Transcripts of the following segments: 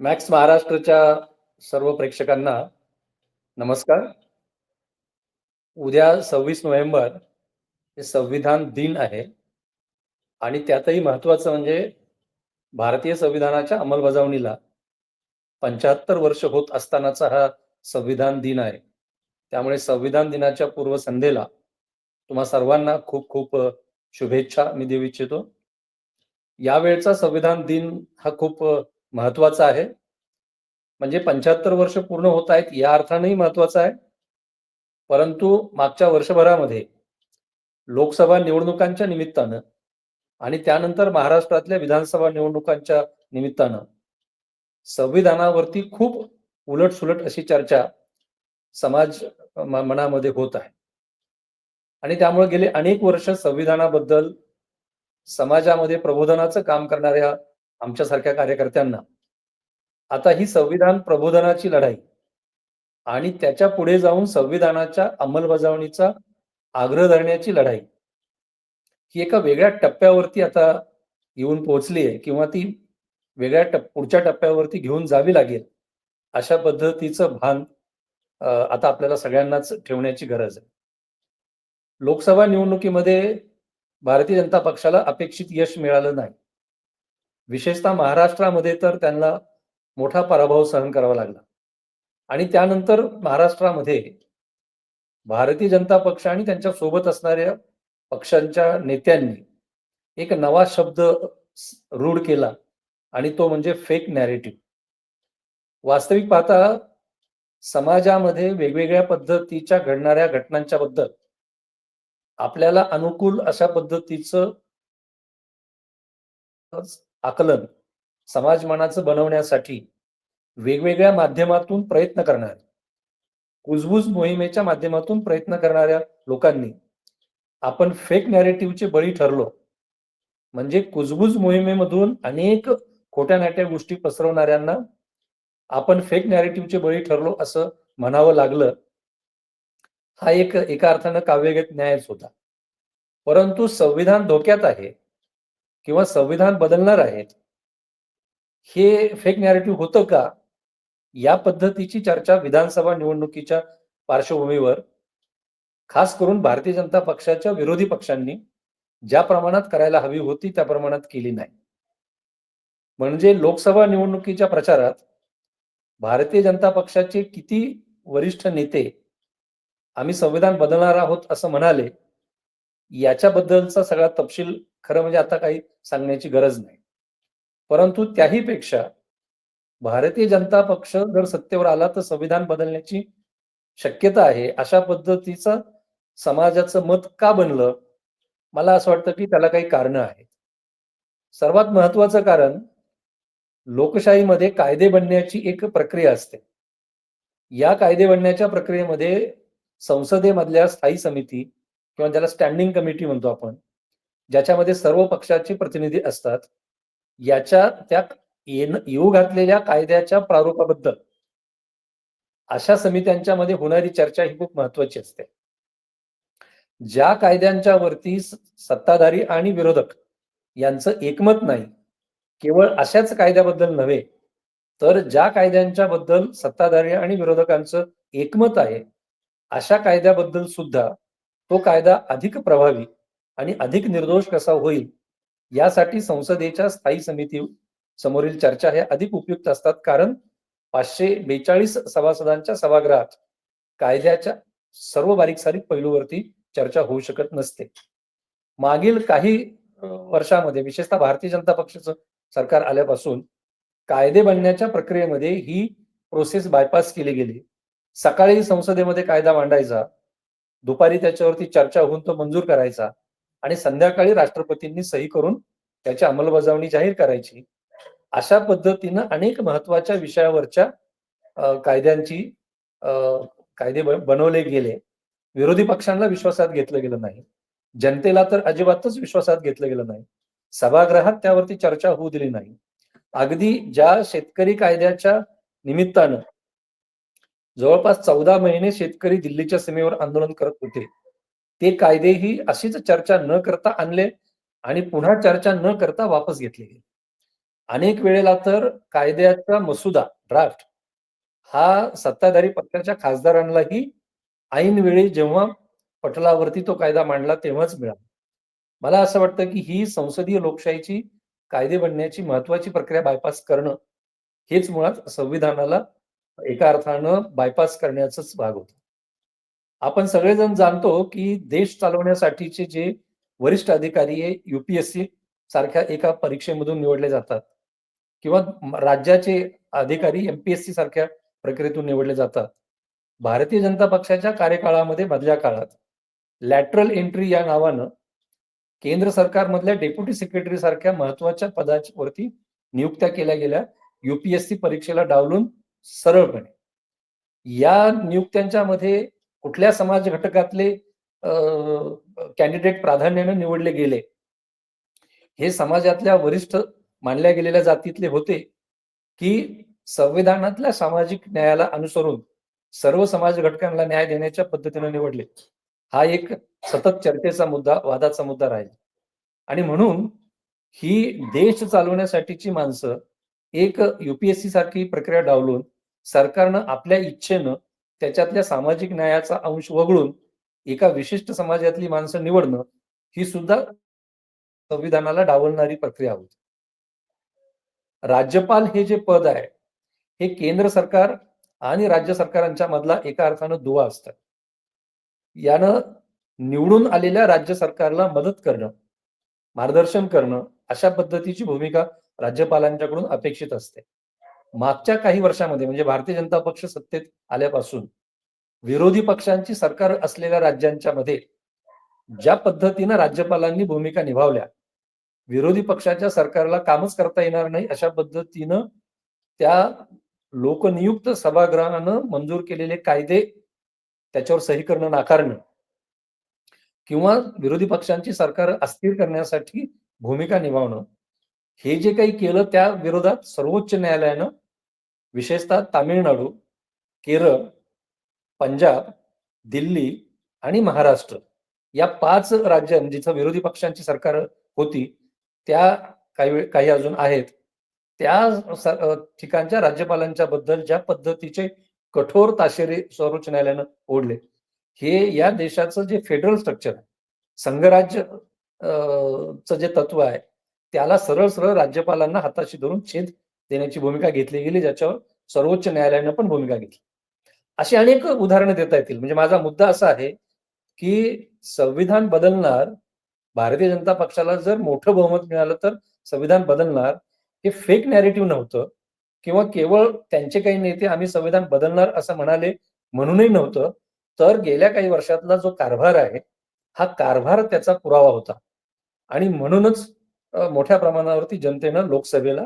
Max महाराष्ट्रच्या सर्व प्रेक्षकांना नमस्कार. उद्या सव्वीस नोव्हेंबर हे संविधान दिन आहे आणि त्यातही महत्वाचं म्हणजे भारतीय संविधानाच्या अंमलबजावणीला पंच्याहत्तर वर्ष होत असतानाचा हा संविधान दिन आहे. त्यामुळे संविधान दिनाच्या पूर्वसंध्येला तुम्हा सर्वांना खूप खूप शुभेच्छा मी देऊ इच्छितो. यावेळचा संविधान दिन हा खूप महत्वाचं आहे. म्हणजे पंच्याहत्तर वर्ष पूर्ण होत आहेत या अर्थानेही महत्वाचं आहे. परंतु मागच्या वर्षभरामध्ये लोकसभा निवडणुकांच्या निमित्तानं आणि त्यानंतर महाराष्ट्रातल्या विधानसभा निवडणुकांच्या निमित्तानं संविधानावरती खूप उलटसुलट अशी चर्चा समाज मनामध्ये होत आहे. आणि त्यामुळे गेले अनेक वर्ष संविधानाबद्दल समाजामध्ये प्रबोधनाचं काम करणाऱ्या आमच्यासारख्या कार्यकर्त्यांना. आता ही संविधान प्रबोधनाची लढाई आणि त्याच्या पुढे जाऊन संविधानाच्या अंमलबजावणीचा आग्रह धरण्याची लढाई ही एका वेगळ्या टप्प्यावरती आता येऊन पोहोचली आहे किंवा ती वेगळ्या टप पुढच्या टप्प्यावरती घेऊन जावी लागेल अशा पद्धतीचं भान आता आपल्याला सगळ्यांनाच ठेवण्याची गरज आहे. लोकसभा निवडणुकीमध्ये भारतीय जनता पक्षाला अपेक्षित यश मिळालं नाही. विशेषतः महाराष्ट्रामध्ये तर त्यांना मोठा पराभव सहन करावा लागला. आणि त्यानंतर महाराष्ट्रामध्ये भारतीय जनता पक्ष आणि त्यांच्यासोबत असणाऱ्या पक्षांच्या नेत्यांनी एक नवा शब्द रूढ केला आणि तो म्हणजे फेक नॅरेटिव्ह वास्तविक पाहता समाजामध्ये वेगवेगळ्या पद्धतीच्या घडणाऱ्या घटनांच्या बद्दल आपल्याला अनुकूल अशा पद्धतीचं आकलन समाज मनाचं बनवण्यासाठी वेगवेगळ्या माध्यमातून प्रयत्न करणार कुजबूज मोहिमेच्या माध्यमातून प्रयत्न करणाऱ्या लोकांनी आपण फेक नॅरेटिव्हचे बळी ठरलो. म्हणजे कुजबूज मोहिमेमधून अनेक खोट्या नाट्या गोष्टी पसरवणाऱ्यांना आपण फेक नॅरेटिव्हचे बळी ठरलो असं म्हणावं लागलं. हा एक एका अर्थानं काव्यगत न्यायच होता. परंतु संविधान धोक्यात आहे. किंवा संविधान बदलणार आहेत हे फेक नॅरेटिव्ह होतं का? या पद्धतीची चर्चा विधानसभा निवडणुकीच्या पार्श्वभूमीवर खास करून भारतीय जनता पक्षाच्या विरोधी पक्षांनी ज्या प्रमाणात करायला हवी होती त्या प्रमाणात केली नाही. म्हणजे लोकसभा निवडणुकीच्या प्रचारात भारतीय जनता पक्षाचे किती वरिष्ठ नेते आम्ही संविधान बदलणार आहोत असं म्हणाले याच्याबद्दलचा सगळा तपशील खरं म्हणजे आता काही सांगण्याची गरज नाही. परंतु त्याही पेक्षा भारतीय जनता पक्ष जर सत्तेवर आला तर संविधान बदलण्याची शक्यता आहे. अशा पद्धतीचं समाजाचं मत का बनलं? मला असं वाटतं की त्याला काही कारण आहेत. सर्वात महत्वाचं कारण लोकशाहीमध्ये कायदे बनण्याची एक प्रक्रिया असते. या कायदे बनण्याच्या प्रक्रियेमध्ये संसदेमधल्या स्थायी समिती किंवा ज्याला स्टँडिंग कमिटी म्हणतो आपण ज्याच्यामध्ये सर्व पक्षाचे प्रतिनिधी असतात याच्या त्या येऊ घातलेल्या कायद्याच्या प्रारूपाबद्दल अशा समित्यांच्या मध्ये होणारी चर्चा ही खूप महत्वाची असते. ज्या कायद्यांच्या वरती सत्ताधारी आणि विरोधक यांचं एकमत नाही केवळ अशाच कायद्याबद्दल नव्हे तर ज्या कायद्यांच्या बद्दल सत्ताधारी आणि विरोधकांचं एकमत आहे अशा कायद्याबद्दल सुद्धा तो कायदा अधिक प्रभावी आणि अधिक निर्दोष कसा होईल यासाठी संसदेच्या स्थायी समिती समोरील चर्चा हे अधिक उपयुक्त असतात. कारण पाचशे बेचाळीस सभासदांच्या सभागृहात कायद्याच्या सर्व बारीक सारीक पैलूवरती चर्चा होऊ शकत नसते. मागील काही वर्षामध्ये विशेषतः भारतीय जनता पक्षाचं सरकार आल्यापासून कायदे बनण्याच्या प्रक्रियेमध्ये ही प्रोसेस बायपास केली गेली. सकाळी संसदेमध्ये कायदा मांडायचा दुपारी त्याच्यावरती चर्चा होऊन तो मंजूर करायचा आणि संध्याकाळी राष्ट्रपतींनी सही करून त्याची अंमलबजावणी जाहीर करायची. अशा पद्धतीनं अनेक महत्त्वाच्या विषयावरच्या कायद्यांची कायदे बनवले गेले. विरोधी पक्षांना विश्वासात घेतलं गेलं नाही. जनतेला तर अजिबातच विश्वासात घेतलं गेलं नाही. सभागृहात त्यावरती चर्चा होऊ दिली नाही. अगदी ज्या शेतकरी कायद्याच्या निमित्तानं जवळपास चौदा महिने शेतकरी दिल्लीच्या सीमेवर आंदोलन करत होते. ते कायदेही अशीच चर्चा न करता आणले आणि पुन्हा चर्चा न करता वापस घेतले गेले. अनेक वेळेला तर कायद्याचा मसुदा ड्राफ्ट हा सत्ताधारी पक्षाच्या खासदारांनाही ऐन वेळी जेव्हा पटलावरती तो कायदा मांडला तेव्हाच मिळाला. मला असं वाटतं की ही संसदीय लोकशाहीची कायदे बनण्याची महत्वाची प्रक्रिया बायपास करणं हेच मुळात संविधानाला एका अर्थानं बायपास करण्याचाच भाग होता. आपण सगळेजण जाणतो की देश चालवण्यासाठीचे जे वरिष्ठ अधिकारी आहे युपीएससी सारख्या एका परीक्षेमधून निवडले जातात. किंवा राज्याचे अधिकारी एमपीएससी सारख्या प्रक्रियेतून निवडले जातात. भारतीय जनता पक्षाच्या कार्यकाळामध्ये मधल्या काळात लॅटरल एंट्री या नावानं केंद्र सरकारमधल्या डेप्युटी सेक्रेटरी सारख्या महत्त्वाच्या पदावरती नियुक्त्या केल्या गेल्या. युपीएससी परीक्षेला डावलून सरळपणे. या नियुक्त्यांच्या मध्ये कुठल्या समाज घटकातले कॅन्डिडेट प्राधान्याने निवडले गेले? हे समाजातल्या वरिष्ठ मानल्या गेलेल्या जातीतले होते की संविधानातल्या सामाजिक न्यायाला अनुसरून सर्व समाज घटकांना न्याय देण्याच्या पद्धतीने निवडले? हा एक सतत चर्चेचा मुद्दा वादाचा मुद्दा राहील. आणि म्हणून ही देश चालवण्यासाठीची माणसं एक युपीएससी सारखी प्रक्रिया डावलून सरकारनं आपल्या इच्छेनं त्याच्यातल्या सामाजिक न्यायाचा अंश वगळून एका विशिष्ट समाजातली माणसं निवडणं ही सुद्धा संविधानाला डावलणारी प्रक्रिया होती. राज्यपाल हे जे पद आहे हे केंद्र सरकार आणि राज्य सरकारांच्या मधला एका अर्थानं दुवा असतात यानं निवडून आलेल्या राज्य सरकारला मदत करणं मार्गदर्शन करणं अशा पद्धतीची भूमिका राज्यपालांच्याकडून अपेक्षित असते. मागच्या काही वर्षामध्ये म्हणजे भारतीय जनता पक्ष सत्तेत आल्यापासून विरोधी पक्षांची सरकार असलेल्या राज्यांच्या मध्ये ज्या पद्धतीनं राज्यपालांनी भूमिका निभावल्या विरोधी पक्षाच्या सरकारला कामच करता येणार नाही अशा पद्धतीनं त्या लोकनियुक्त सभागृहानं मंजूर केलेले कायदे त्याच्यावर सही करणं नाकारणं किंवा विरोधी पक्षांची सरकार अस्थिर करण्यासाठी भूमिका निभावणं हे जे काही केलं त्या विरोधात सर्वोच्च न्यायालयानं विशेषतः तामिळनाडू केरळ पंजाब दिल्ली आणि महाराष्ट्र या पाच राज्यां जिथं विरोधी पक्षांची सरकार होती त्या काही काही अजून आहेत त्या ठिकाणच्या राज्यपालांच्या बद्दल ज्या पद्धतीचे कठोर ताशेरे सर्वोच्च न्यायालयानं ओढले हे या देशाचं जे फेडरल स्ट्रक्चर आहे संघराज्य च चं जे तत्व आहे त्याला सरळ सरळ राज्यपालांना हाताशी धरून छेद देण्याची भूमिका घेतली गेली ज्याच्यावर सर्वोच्च न्यायालयानं पण भूमिका घेतली. अशी अनेक उदाहरणं देता येतील. म्हणजे माझा मुद्दा असा आहे की संविधान बदलणार भारतीय जनता पक्षाला जर मोठं बहुमत मिळालं तर संविधान बदलणार हे फेक नॅरेटिव्ह नव्हतं किंवा केवळ त्यांचे काही नेते आम्ही संविधान बदलणार असं म्हणाले म्हणूनही नव्हतं. तर गेल्या काही वर्षातला जो कारभार आहे हा कारभार त्याचा पुरावा होता. आणि म्हणूनच मोठ्या प्रमाणावरती जनतेनं लोकसभेला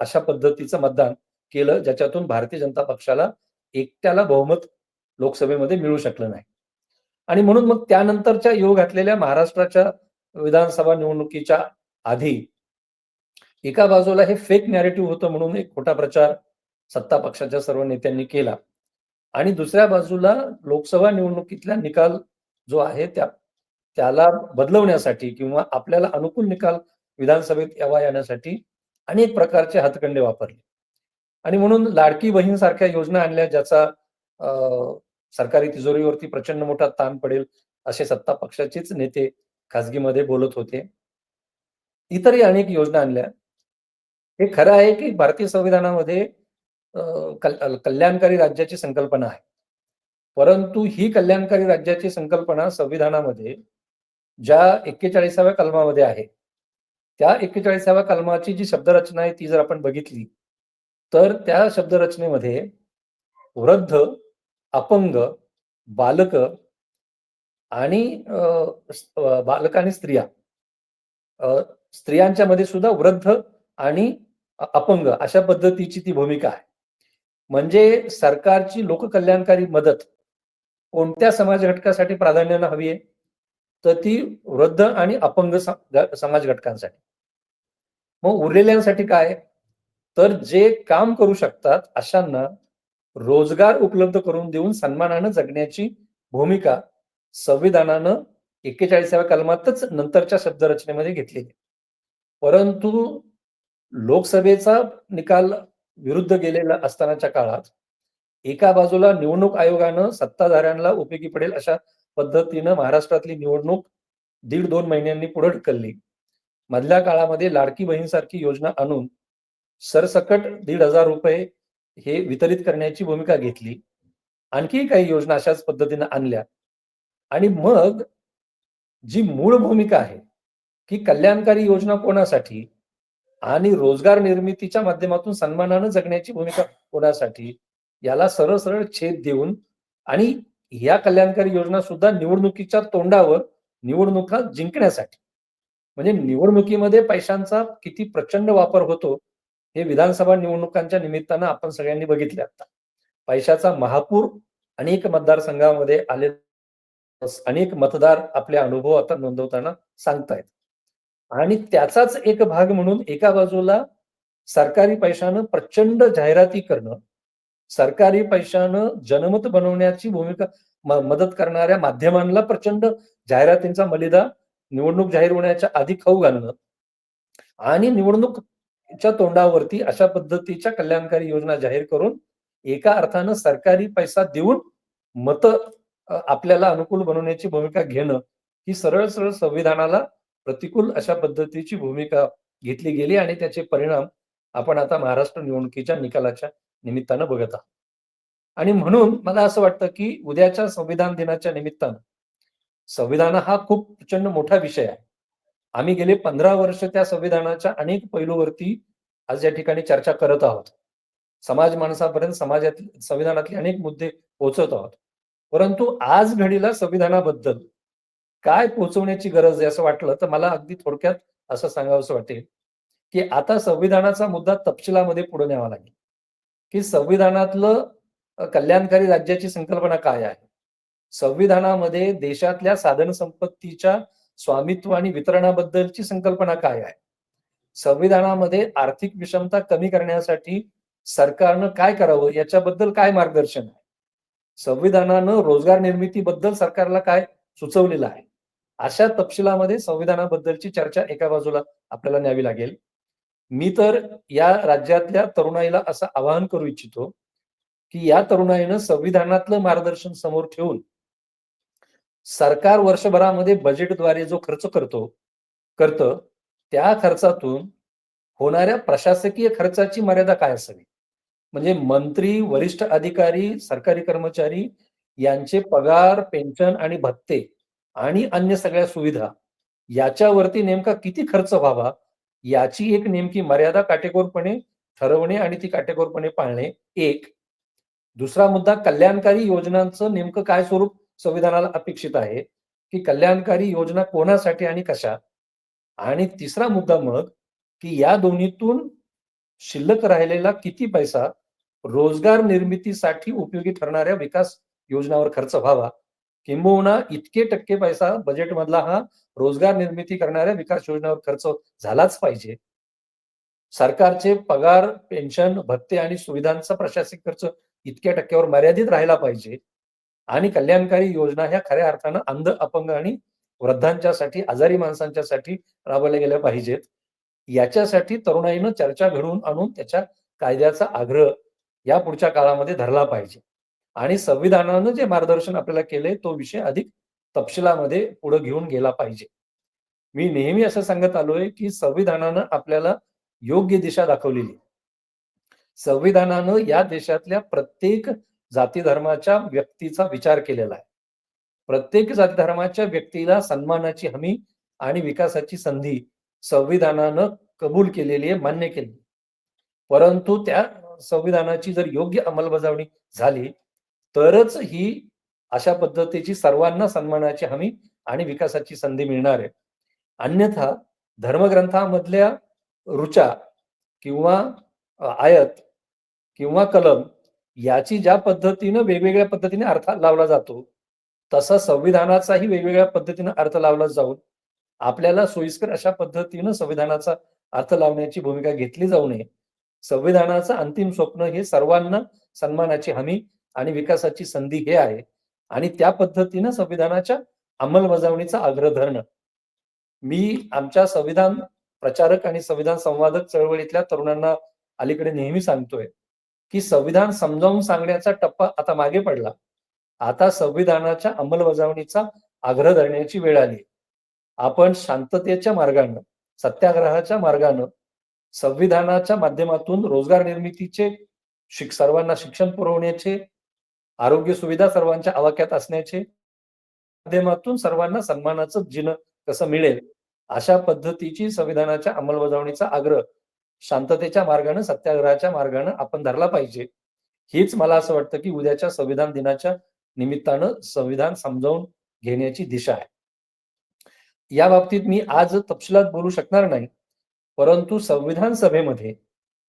अशा पद्धतीचं मतदान केलं ज्याच्यातून भारतीय जनता पक्षाला एकट्याला बहुमत लोकसभेमध्ये मिळू शकलं नाही. आणि म्हणून मग त्यानंतरच्या योग घातलेल्या महाराष्ट्राच्या विधानसभा निवडणुकीच्या आधी एका बाजूला हे फेक नॅरेटिव्ह होतं म्हणून एक खोटा प्रचार सत्ता पक्षाच्या सर्व नेत्यांनी केला. आणि दुसऱ्या बाजूला लोकसभा निवडणुकीतला निकाल जो आहे त्या त्याला बदलवण्यासाठी किंवा आपल्याला अनुकूल निकाल विधानसभेत यावा येण्यासाठी अनेक प्रकारचे हातखंडे वापरले. आणि म्हणून लाडकी बहीण सारख्या योजना आणल्या ज्याचा सरकारी तिजोरीवरती प्रचंड मोठा ताण पडेल असे सत्ता पक्षाचेच नेते खासगीमध्ये बोलत होते. इतरही अनेक योजना आणल्या. हे खरं आहे की भारतीय संविधानामध्ये कल्याणकारी राज्याची संकल्पना आहे. परंतु ही कल्याणकारी राज्याची संकल्पना संविधानामध्ये ज्या एक्केचाळीसाव्या कलमामध्ये आहे त्या एक्केचाळीसाव्या कलमाची जी शब्दरचना आहे ती जर आपण बघितली तर त्या शब्दरचनेमध्ये वृद्ध अपंग बालक आणि बालक आणि स्त्रिया स्त्रियांच्या मध्ये सुद्धा वृद्ध आणि अपंग अशा पद्धतीची ती भूमिका आहे. म्हणजे सरकारची लोककल्याणकारी मदत कोणत्या समाज घटकासाठी प्राधान्यानं हवी आहे? तर ती वृद्ध आणि अपंग समाज घटकांसाठी. मग उरलेल्यांसाठी काय? तर जे काम करू शकतात अशांना रोजगार उपलब्ध करून देऊन सन्मानानं जगण्याची भूमिका संविधानानं एक्केचाळीसाव्या कलमातच नंतरच्या शब्दरचनेमध्ये घेतली परंतु लोकसभेचा निकाल विरुद्ध गेलेला असतानाच्या काळात एका बाजूला निवडणूक आयोगानं सत्ताधाऱ्यांना उपयोगी पडेल अशा पद्धतीनं महाराष्ट्रातली निवडणूक दीड दोन महिन्यांनी पुढे ढकलली. मधल्या काळामध्ये लाडकी बहीणसारखी योजना आणून सरसकट दीड हजार रुपये हे वितरित करण्याची भूमिका घेतली. आणखी काही योजना अशाच पद्धतीनं आणल्या. आणि मग जी मूळ भूमिका आहे की कल्याणकारी योजना कोणासाठी आणि रोजगार निर्मितीच्या माध्यमातून सन्मानानं जगण्याची भूमिका कोणासाठी याला सरळ सरळ छेद देऊन आणि या कल्याणकारी योजना सुद्धा निवडणुकीच्या तोंडावर निवडणुका जिंकण्यासाठी. म्हणजे निवडणुकीमध्ये पैशांचा किती प्रचंड वापर होतो हे विधानसभा निवडणुकांच्या निमित्तानं आपण सगळ्यांनी बघितले आता. पैशाचा महापूर अनेक मतदारसंघामध्ये आले अनेक मतदार आपले अनुभव आता नोंदवताना सांगतायत. आणि त्याचाच एक भाग म्हणून एका बाजूला सरकारी पैशानं प्रचंड जाहिराती करणं सरकारी पैशानं जनमत बनवण्याची भूमिका मदत करणाऱ्या माध्यमांना प्रचंड जाहिरातींचा मलिदा निवडणूक जाहीर होण्याच्या आधी खाऊ घालणं आणि निवडणूकच्या तोंडावरती अशा पद्धतीच्या कल्याणकारी योजना जाहीर करून एका अर्थानं सरकारी पैसा देऊन मत आपल्याला अनुकूल बनवण्याची भूमिका घेणं ही सरळ सरळ संविधानाला प्रतिकूल अशा पद्धतीची भूमिका घेतली गेली आणि त्याचे परिणाम आपण आता महाराष्ट्र निवडणुकीच्या निकालाच्या निमित्तानं बघत. आहोत आणि म्हणून मला असं वाटतं की उद्याच्या संविधान दिनाच्या निमित्तानं संविधान हा खूप प्रचंड मोठा विषय आहे. आम्ही गेले पंधरा वर्ष त्या संविधानाच्या अनेक पैलूवरती आज या ठिकाणी चर्चा करत आहोत. समाज माणसापर्यंत समाजात संविधानातले अनेक मुद्दे पोहोचत आहोत. परंतु आज घडीला संविधानाबद्दल काय पोहोचवण्याची गरज आहे असं वाटलं तर मला अगदी थोडक्यात असं सांगावं वाटेल की आता संविधानाचा मुद्दा तपशिलामध्ये पुढे न्यावा लागेल. की संविधानातलं कल्याणकारी राज्याची संकल्पना काय आहे? संविधानामध्ये देशातल्या साधन संपत्तीच्या स्वामित्व आणि वितरणाबद्दलची संकल्पना काय आहे? संविधानामध्ये आर्थिक विषमता कमी करण्यासाठी सरकारनं काय करावं? याच्याबद्दल काय मार्गदर्शन आहे? संविधानानं रोजगार निर्मितीबद्दल सरकारला काय सुचवलेलं आहे? अशा तपशिलामध्ये संविधानाबद्दलची चर्चा एका बाजूला आपल्याला न्यावी लागेल. मी तर या राज्यातल्या तरुणाईला असं आवाहन करू इच्छितो की या तरुणाईनं संविधानातलं मार्गदर्शन समोर ठेवून सरकार वर्षभरामध्ये बजेटद्वारे जो खर्च करतो करतं त्या खर्चातून होणाऱ्या प्रशासकीय खर्चाची मर्यादा काय असावी? म्हणजे मंत्री वरिष्ठ अधिकारी सरकारी कर्मचारी यांचे पगार पेन्शन आणि भत्ते आणि अन्य सगळ्या सुविधा याच्यावरती नेमका किती खर्च व्हावा? याची एक नेमकी मर्यादा काटेकोरपणे ठरवणे आणि ती काटेकोरपणे पाळणे. एक दुसरा मुद्दा कल्याणकारी योजनांचं नेमकं काय स्वरूप संविधानाला अपेक्षित आहे? की कल्याणकारी योजना कोणासाठी आणि कशा? आणि तिसरा मुद्दा मग की या दोन्हीतून शिल्लक राहिलेला किती पैसा रोजगार निर्मितीसाठी उपयोगी ठरणाऱ्या विकास योजनावर खर्च व्हावा? किंबहुना इतके टक्के पैसा बजेट मधला हा रोजगार निर्मिती करणाऱ्या विकास योजनावर खर्च झालाच पाहिजे. सरकारचे पगार पेन्शन भत्ते आणि सुविधांचा प्रशासकीय खर्च इतक्या टक्क्यावर मर्यादित राहिला पाहिजे. आणि कल्याणकारी योजना ह्या खऱ्या अर्थानं अंध अपंग आणि वृद्धांच्यासाठी आजारी माणसांच्यासाठी राबवल्या गेल्या पाहिजेत. याच्यासाठी तरुणाईनं चर्चा घडवून आणून त्याच्या कायद्याचा आग्रह या पुढच्या काळामध्ये धरला पाहिजे. आणि संविधानानं जे मार्गदर्शन आपल्याला केले तो विषय अधिक तपशिलामध्ये पुढे घेऊन गेला पाहिजे. मी नेहमी असं सांगत आलोय की संविधानानं आपल्याला योग्य दिशा दाखवलेली. संविधानानं या देशातल्या प्रत्येक जाती धर्माच्या व्यक्तीचा विचार केलेला आहे. प्रत्येक जाती धर्माच्या व्यक्तीला सन्मानाची हमी आणि विकासाची संधी संविधानानं कबूल केलेली आहे मान्य केली परंतु त्या संविधानाची जर योग्य अंमलबजावणी झाली तरच ही अशा पद्धतीची सर्वांना सन्मानाची हमी आणि विकासाची संधी मिळणार आहे. अन्यथा धर्मग्रंथामधल्या रुचा किंवा आयत किंवा कलम याची ज्या पद्धतीनं वेगवेगळ्या पद्धतीने अर्थ लावला जातो तसा संविधानाचाही वेगवेगळ्या पद्धतीनं अर्थ लावला जाऊन आपल्याला सोयीस्कर अशा पद्धतीनं संविधानाचा अर्थ लावण्याची भूमिका घेतली जाऊ नये. संविधानाचं अंतिम स्वप्न हे सर्वांना सन्मानाची हमी आणि विकासाची संधी हे आहे. आणि त्या पद्धतीनं संविधानाच्या अंमलबजावणीचा आग्रह धरणं. मी आमच्या संविधान प्रचारक आणि संविधान संवादक चळवळीतल्या तरुणांना अलीकडे नेहमी सांगतोय की संविधान समजावून सांगण्याचा टप्पा आता मागे पडला. आता संविधानाच्या अंमलबजावणीचा आग्रह धरण्याची वेळ आली. आपण शांततेच्या मार्गानं सत्याग्रहाच्या मार्गानं संविधानाच्या माध्यमातून रोजगार निर्मितीचे शिक सर्वांना शिक्षण पुरवण्याचे आरोग्य सुविधा सर्वांच्या आवाक्यात असण्याचे माध्यमातून सर्वांना सन्मानाचं जिन कसं मिळेल? अशा पद्धतीची संविधानाच्या अंमलबजावणीचा आग्रह शांततेच्या मार्गानं सत्याग्रहाच्या मार्गानं आपण धरला पाहिजे. हीच मला असं वाटतं की उद्याच्या संविधान दिनाच्या निमित्तानं संविधान समजावून घेण्याची दिशा आहे. या बाबतीत मी आज तपशिलात बोलू शकणार नाही परंतु संविधान सभेमध्ये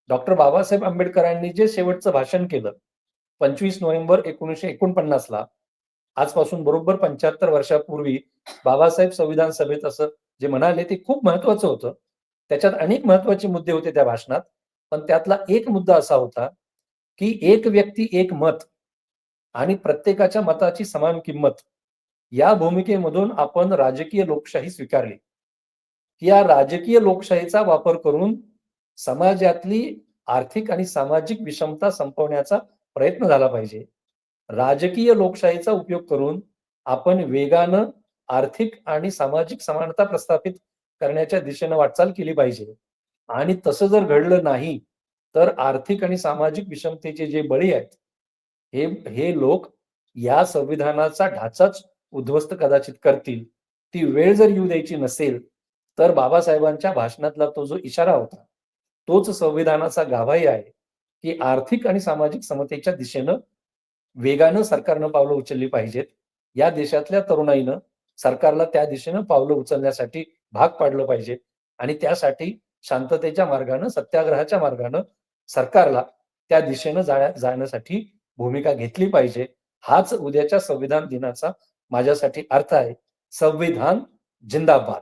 डॉक्टर बाबासाहेब आंबेडकरांनी जे शेवटचं भाषण केलं पंचवीस नोव्हेंबर एकोणीसशे एकोणपन्नास ला आजपासून बरोबर पंच्याहत्तर वर्षापूर्वी बाबासाहेब संविधान सभेत असं जे म्हणाले ते खूप महत्वाचं होतं. त्याच्यात अनेक महत्त्वाचे मुद्दे होते त्या भाषणात. पण त्यातला एक मुद्दा असा होता की एक व्यक्ती एक मत आणि प्रत्येकाच्या मताची समान किंमत या भूमिकेमधून आपण राजकीय लोकशाही स्वीकारली. या राजकीय लोकशाहीचा वापर करून समाजातली आर्थिक आणि सामाजिक विषमता संपवण्याचा प्रयत्न झाला पाहिजे. राजकीय लोकशाहीचा उपयोग करून आपण वेगानं आर्थिक आणि सामाजिक समानता प्रस्थापित करण्याच्या दिशेनं वाटचाल केली पाहिजे. आणि तसं जर घडलं नाही तर आर्थिक आणि सामाजिक विषमतेचे जे बळी आहेत हे हे लोक या संविधानाचा ढाचाच उद्ध्वस्त कदाचित करतील. ती वेळ जर येऊ द्यायची नसेल तर बाबासाहेबांच्या भाषणातला तो जो इशारा होता तोच संविधानाचा गाभाही आहे. की आर्थिक आणि सामाजिक समतेच्या दिशेनं वेगानं सरकारनं पावलं उचलली पाहिजेत. या देशातल्या तरुणाईनं सरकारला त्या दिशेनं पावलं उचलण्यासाठी भाग पाडलं पाहिजे आणि त्यासाठी शांततेच्या मार्गानं सत्याग्रहाच्या मार्गानं सरकारला त्या दिशेनं जाण्या जाण्यासाठी भूमिका घेतली पाहिजे. हाच उद्याच्या संविधान दिनाचा माझ्यासाठी अर्थ आहे. संविधान जिंदाबाद.